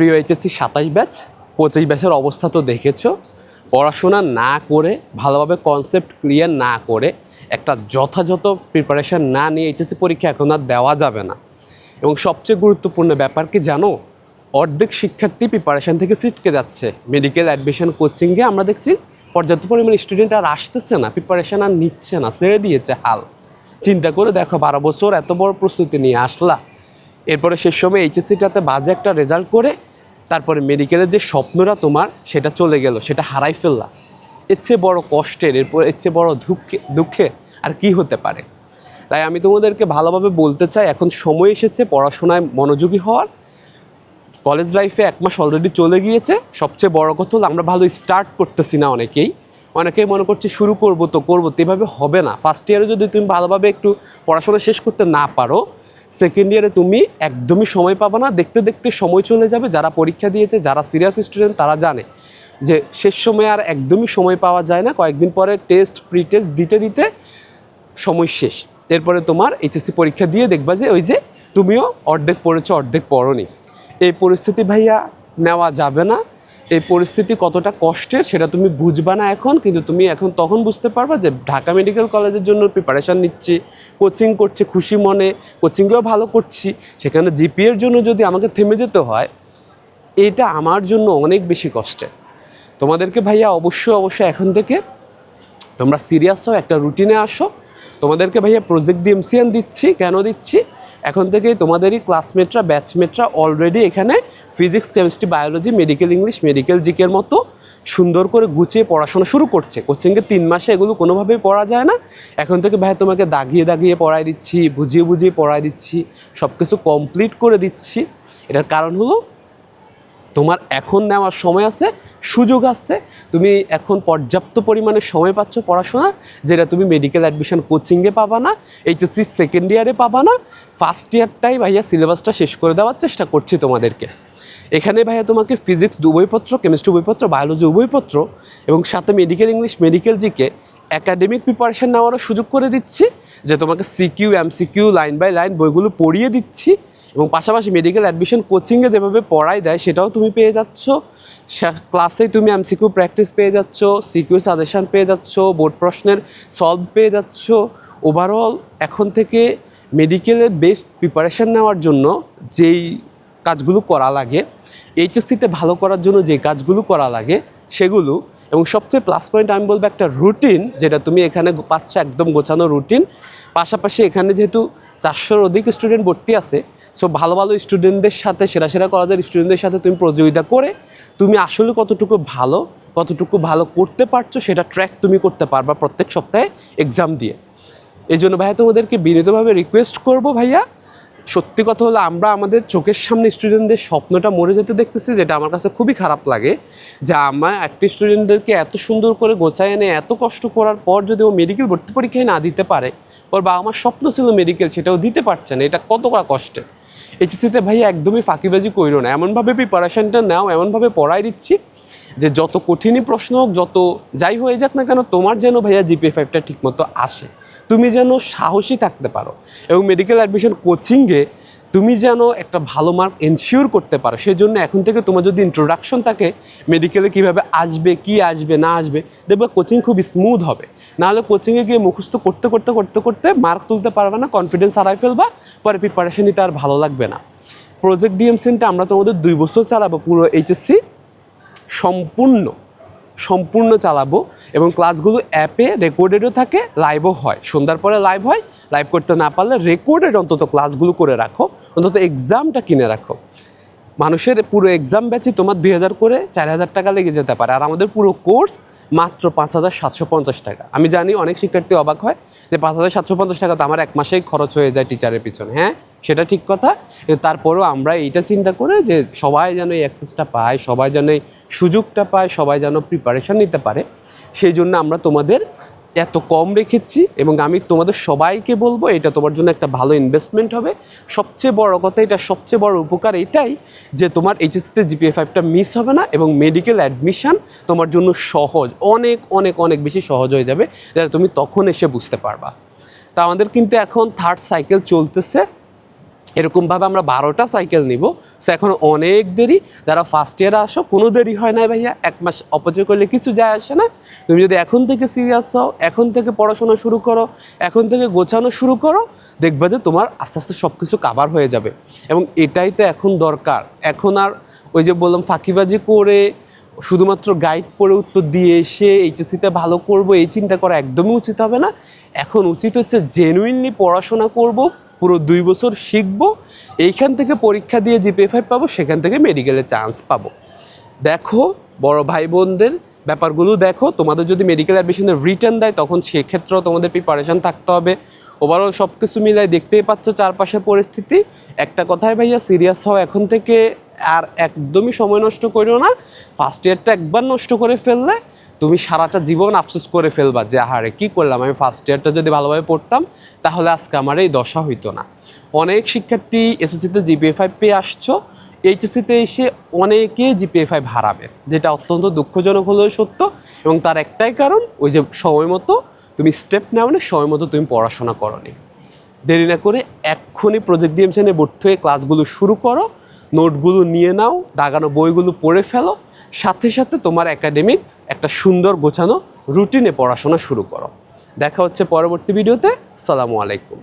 প্রিয় এইচএসসি সাতাশ ব্যাচ, পঁচিশ ব্যাচের অবস্থা তো দেখেছ। পড়াশোনা না করে, ভালোভাবে কনসেপ্ট ক্লিয়ার না করে, একটা যথাযথ প্রিপারেশন না নিয়ে এইচএসসি পরীক্ষা এখন আর দেওয়া যাবে না। এবং সবচেয়ে গুরুত্বপূর্ণ ব্যাপার কি জানো? অর্ধেক শিক্ষার্থী প্রিপারেশন থেকে ছিটকে যাচ্ছে। মেডিকেল অ্যাডমিশন কোচিংয়ে আমরা দেখছি পর্যাপ্ত পরিমাণে স্টুডেন্ট আর আসতেছে না প্রিপারেশন আর নিচ্ছে না, ছেড়ে দিয়েছে হাল। চিন্তা করে দেখো, বারো বছর এত বড় প্রস্তুতি নিয়ে আসলা। এরপরে শেষ সময় এইচএসসিটাতে বাজে একটা রেজাল্ট করে তারপরে মেডিকেলের যে স্বপ্নটা তোমার, সেটা চলে গেল, সেটা হারাই ফেললা। এর চেয়ে বড় কষ্টের এরপর এর চেয়ে বড় দুঃখে দুঃখে আর কি হতে পারে? তাই আমি তোমাদেরকে ভালোভাবে বলতে চাই, এখন সময় এসেছে পড়াশোনায় মনোযোগী হওয়ার। কলেজ লাইফে এক মাস অলরেডি চলে গিয়েছে। সবচেয়ে বড় কথা হলো আমরা ভালো স্টার্ট করতেছি না অনেকেই। অনেকেই মনে করছে শুরু করব তো করব, তো এভাবে হবে না। ফার্স্ট ইয়ারে যদি তুমি ভালোভাবে একটু পড়াশোনা শেষ করতে না পারো সেকেন্ড ইয়ারে তুমি একদমই সময় পাবে না। দেখতে দেখতে সময় চলে যাবে। যারা পরীক্ষা দিয়েছে, যারা সিরিয়াস স্টুডেন্ট তারা জানে যে শেষ সময় আর একদমই সময় পাওয়া যায় না। কয়েকদিন পরে টেস্ট প্রি টেস্ট দিতে দিতে সময় শেষ। এরপরে তোমার এইচএসসি পরীক্ষা দিয়ে দেখবা যে ওই যে তুমিও অর্ধেক পড়েছো, অর্ধেক পড়নি। এই পরিস্থিতি ভাইয়া নেওয়া যাবে না। এই পরিস্থিতি কতটা কষ্টের সেটা তুমি বুঝবা না এখন, কিন্তু তুমি এখন তখন বুঝতে পারবা যে ঢাকা মেডিকেল কলেজের জন্য প্রিপারেশান নিচ্ছি কোচিং করছি, খুশি মনে কোচিংয়েও ভালো করছি। সেখানে জিপিএর জন্য যদি আমাকে থেমে যেতে হয়, এটা আমার জন্য অনেক বেশি কষ্টের। তোমাদেরকে ভাইয়া অবশ্যই অবশ্যই এখন থেকে তোমরা সিরিয়াস হও, একটা রুটিনে আসো তোমাদেরকে ভাইয়া প্রজেক্ট ডিএমসিয়ান দিচ্ছি। কেন দিচ্ছি? এখন থেকেই তোমাদেরই ক্লাসমেটরা ব্যাচমেটরা অলরেডি এখানে physics chemistry biology medical English medical জিকের মতো সুন্দর করে গুছিয়ে পড়াশোনা শুরু করছে। কোচিংয়ে তিন মাসে এগুলো কোনোভাবেই পড়া যায় না। এখন থেকে ভাইয়া তোমাকে দাগিয়ে দাগিয়ে পড়াই দিচ্ছি, বুঝিয়ে বুঝিয়ে পড়াই দিচ্ছি সব কিছু কমপ্লিট করে দিচ্ছি। এটার কারণ হলো তোমার এখন নেওয়ার সময় আছে, সুযোগ আছে, তুমি এখন পর্যাপ্ত পরিমাণে সময় পাচ্ছ পড়াশোনা, যেটা তুমি মেডিকেল অ্যাডমিশন কোচিংয়ে পাবা না এইচএসসি সেকেন্ড ইয়ারে পাবা না ফার্স্ট ইয়ারটাই ভাইয়া সিলেবাসটা শেষ করে দেওয়ার চেষ্টা করছি তোমাদেরকে। এখানে ভাইয়া তোমাকে ফিজিক্স দু বইপত্র কেমিস্ট্রি বইপত্র বায়োলজি উভয়পত্র এবং সাথে medical English medical GK academic preparation নেওয়ারও সুযোগ করে দিচ্ছি, যে তোমাকে CQ MCQ line by line বইগুলো পড়িয়ে দিচ্ছি। এবং পাশাপাশি মেডিকেল অ্যাডমিশন কোচিংয়ে যেভাবে পড়াই দেয়, সেটাও তুমি পেয়ে যাচ্ছ। ক্লাসেই তুমি এমসিকিউ প্র্যাকটিস পেয়ে যাচ্ছ সিকিউ সাজেশন পেয়ে যাচ্ছ বোর্ড প্রশ্নের সলভ পেয়ে যাচ্ছ। ওভারঅল এখন থেকে মেডিকেলের বেস্ট প্রিপারেশন নেওয়ার জন্য যেই কাজগুলো করা লাগে এইচএসসিতে ভালো করার জন্য যে কাজগুলো করা লাগে, সেগুলো এবং সবচেয়ে প্লাস পয়েন্ট আমি বলব একটা রুটিন যেটা তুমি এখানে পাচ্ছ একদম গোছানো রুটিন পাশাপাশি এখানে যেহেতু চারশোর অধিক স্টুডেন্ট ভর্তি আছে সো ভালো ভালো স্টুডেন্টদের সাথে, সেরা সেরা কলেজের স্টুডেন্টদের সাথে তুমি প্রতিযোগিতা করে তুমি আসলে কতটুকু ভালো কতটুকু ভালো করতে পারছ সেটা ট্র্যাক তুমি করতে পারবা প্রত্যেক সপ্তাহে এক্সাম দিয়ে। এই জন্য ভাইয়া তোমাদেরকে বিনীতভাবে রিকোয়েস্ট করব ভাইয়া, সত্যি কথা হলো আমরা আমাদের চোখের সামনে স্টুডেন্টদের স্বপ্নটা মরে যেতে দেখতেছি, যেটা আমার কাছে খুবই খারাপ লাগে যে আমার একটা স্টুডেন্টদেরকে এত সুন্দর করে গোছায় এনে, এত কষ্ট করার পর যদি ও মেডিকেল ভর্তি পরীক্ষায় না দিতে পারে, ওর বাবা আমার স্বপ্ন ছিল মেডিকেল সেটাও দিতে পারছে না, এটা কতটা কষ্টের। এইচএসিতে ভাইয়া একদমই ফাঁকিবাজি কইরো না। এমনভাবে প্রিপারেশানটা নাও, এমনভাবে পড়াই দিচ্ছি যে যত কঠিনই প্রশ্ন হোক, যত যাই হয়ে যাক না কেন, তোমার যেন ভাইয়া জিপিএ ফাইভটা ঠিকমতো আসে। তুমি যেন সাহসী থাকতে পারো। এবং মেডিকেল অ্যাডমিশন কোচিংয়ে তুমি যেন একটা ভালো মার্ক এনশিওর করতে পারো। সেই জন্য এখন থেকে তোমার যদি ইন্ট্রোডাকশন থাকে মেডিকেলে কীভাবে আসবে, কি আসবে, না আসবে, দেখবে কোচিং খুব স্মুথ হবে। নাহলে কোচিংয়ে গিয়ে মুখস্থ করতে করতে করতে করতে মার্ক তুলতে পারবে না কনফিডেন্স হারাই ফেলবা, পরে প্রিপারেশন নিতে আর ভালো লাগবে না। প্রজেক্ট ডিএমসিনটা আমরা তোমাদের দুই বছর চালাবো, পুরো এইচএসসি সম্পূর্ণ। সম্পূর্ণ চালাবো এবং ক্লাসগুলো অ্যাপে রেকর্ডেডও থাকে লাইভও হয়। সন্ধ্যার পরে লাইভ হয় লাইভ করতে না পারলে রেকর্ডেড অন্তত ক্লাসগুলো করে রাখো, অন্তত এক্সামটা কিনে রাখো। মানুষের পুরো এক্সাম ব্যাচে তোমার দুই হাজার করে চার হাজার টাকা লেগে যেতে পারে। আর আমাদের পুরো কোর্স মাত্র পাঁচ হাজার সাতশো পঞ্চাশ টাকা। আমি জানি অনেক শিক্ষার্থী অবাক হয় যে পাঁচ হাজার সাতশো পঞ্চাশ টাকা তো আমার এক মাসেই খরচ হয়ে যায় টিচারের পিছনে। হ্যাঁ সেটা ঠিক কথা। তারপরেও আমরা এইটা চিন্তা করে যে সবাই যেন এই অ্যাক্সেসটা পায়, সবাই যেন এই সুযোগটা পায়, সবাই যেন প্রিপারেশান নিতে পারে, সেই জন্য আমরা তোমাদের এত কম রেখেছি এবং আমি তোমাদের সবাইকে বলব এটা তোমার জন্য একটা ভালো ইনভেস্টমেন্ট হবে। সবচেয়ে বড় কথা, এটা সবচেয়ে বড় উপকার এটাই যে তোমার এইচএসসিতে জিপিএ ফাইভটা মিস হবে না এবং মেডিকেল অ্যাডমিশান তোমার জন্য সহজ, অনেক অনেক অনেক বেশি সহজ হয়ে যাবে। যেটা তুমি তখন এসে বুঝতে পারবা। তা আমাদের কিন্তু এখন থার্ড সাইকেল চলতেছে। এরকমভাবে আমরা বারোটা সাইকেল নিব। সো এখন অনেক দেরি। যারা ফার্স্ট ইয়ারে আসো, কোনো দেরি হয় না ভাইয়া। এক মাস অপচয় করলে কিছু যায় আসে না। তুমি যদি এখন থেকে সিরিয়াস হও, এখন থেকে পড়াশোনা শুরু করো, এখন থেকে গোছানো শুরু করো, দেখবে যে তোমার আস্তে আস্তে সব কিছু কাবার হয়ে যাবে। এবং এটাই তো এখন দরকার। এখন আর ওই যে বললাম, ফাঁকিবাজি করে, শুধুমাত্র গাইড পড়ে উত্তর দিয়ে এসে এইচএসসিতে ভালো করব, এই চিন্তা করা একদমই উচিত হবে না। এখন উচিত হচ্ছে জেনুইনলি পড়াশোনা করব। পুরো দুই বছর শিখব, এইখান থেকে পরীক্ষা দিয়ে জিপিএ ফাইভ পাবো, সেখান থেকে মেডিকেলে চান্স পাবো। দেখো, বড় ভাই বোনদের ব্যাপারগুলো দেখো, তোমাদের যদি মেডিকেল অ্যাডমিশনের রিটার্ন দেয়, তখন সেক্ষেত্রেও তোমাদের প্রিপারেশান থাকতে হবে। ওভারঅল সব কিছু মিলাই দেখতেই পাচ্ছ চারপাশের পরিস্থিতি। একটা কথাই ভাইয়া সিরিয়াস হও এখন থেকে, আর একদমই সময় নষ্ট করিও না। ফার্স্ট ইয়ারটা একবার নষ্ট করে ফেললে তুমি সারাটা জীবন আফসোস করে ফেলবা যে, আহারে, কী করলাম? আমি ফার্স্ট ইয়ারটা যদি ভালোভাবে পড়তাম, তাহলে আজকে আমার এই দশা হইতো না। অনেক শিক্ষার্থী এসএসসিতে জিপিএ ফাইভ পেয়ে আসছো। এইচএসসিতে এসে অনেকে জিপিএ ফাইভ হারাবে, যেটা অত্যন্ত দুঃখজনক হলেও সত্য এবং তার একটাই কারণ, ওই যে সময় মতো তুমি স্টেপ নেও না, সময় মতো তুমি পড়াশোনা করনি দেরি না করে এক্ষুনি প্রজেক্ট ডিএমশনে ভর্তি হয়ে ক্লাসগুলো শুরু করো। নোটগুলো নিয়ে নাও, দাগানো বইগুলো পড়ে ফেলো, সাথে সাথে তোমার একাডেমিক একটা সুন্দর গোছানো রুটিনে পড়াশোনা শুরু করো। দেখা হচ্ছে পরবর্তী ভিডিওতে, সালামু আলাইকুম।